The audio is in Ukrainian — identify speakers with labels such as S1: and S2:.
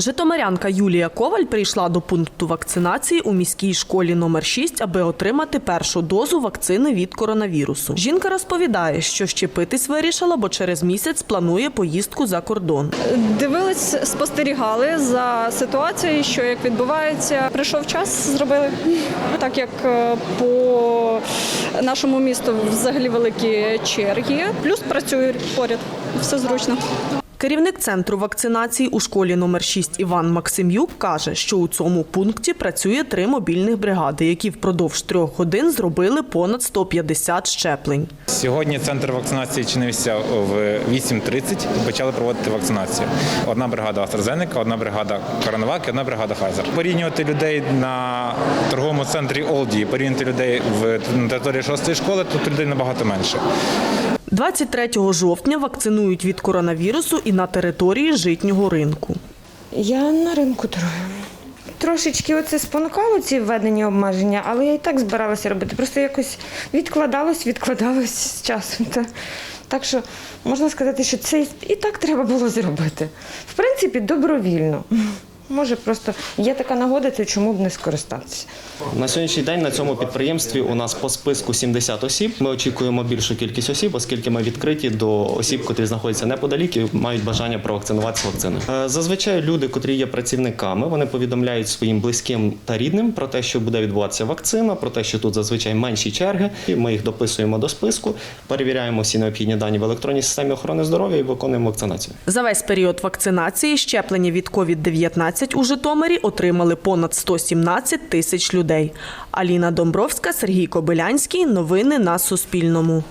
S1: Житомирянка Юлія Коваль прийшла до пункту вакцинації у міській школі номер 6, аби отримати першу дозу вакцини від коронавірусу. Жінка розповідає, що щепитись вирішила, бо через місяць планує поїздку за кордон.
S2: Дивились, спостерігали за ситуацією, що як відбувається. Прийшов час, зробили. Так як е, по нашому місту взагалі великі черги, плюс працюю поряд. Все зручно.
S1: Керівник центру вакцинації у школі номер 6 Іван Максим'юк каже, що у цьому пункті працює три мобільних бригади, які впродовж трьох годин зробили понад 150 щеплень.
S3: Сьогодні центр вакцинації чинився в 8.30 і почали проводити вакцинацію. Одна бригада AstraZeneca, одна бригада Коронавак і одна бригада Pfizer. Порівнювати людей на торговому центрі Олді, порівняти людей в на території шостої школи, тут людей набагато менше.
S1: 23 жовтня вакцинують від коронавірусу і на території житнього ринку.
S4: Я на ринку торгую. Трошечки оце спонукало ці введені обмеження, але я і так збиралася робити. Просто якось відкладалось, відкладалось з часом. Та, так що можна сказати, що це і так треба було зробити. В принципі, добровільно. Може, просто є така нагода, то чому б не скористатися?
S5: На сьогоднішній день на цьому підприємстві у нас по списку 70 осіб. Ми очікуємо більшу кількість осіб, оскільки ми відкриті до осіб, котрі знаходяться неподалік і мають бажання провакцинуватися вакциною. Е, Зазвичай люди, котрі є працівниками, вони повідомляють своїм близьким та рідним про те, що буде відбуватися вакцина, про те, що тут зазвичай менші черги. І Ми їх дописуємо до списку, перевіряємо всі необхідні дані в електронній системі охорони здоров'я і виконуємо вакцинацію.
S1: За весь період вакцинації щеплення від COVID-19 у Житомирі отримали понад 117 тисяч людей. Аліна Домбровська, Сергій Кобилянський. Новини на Суспільному.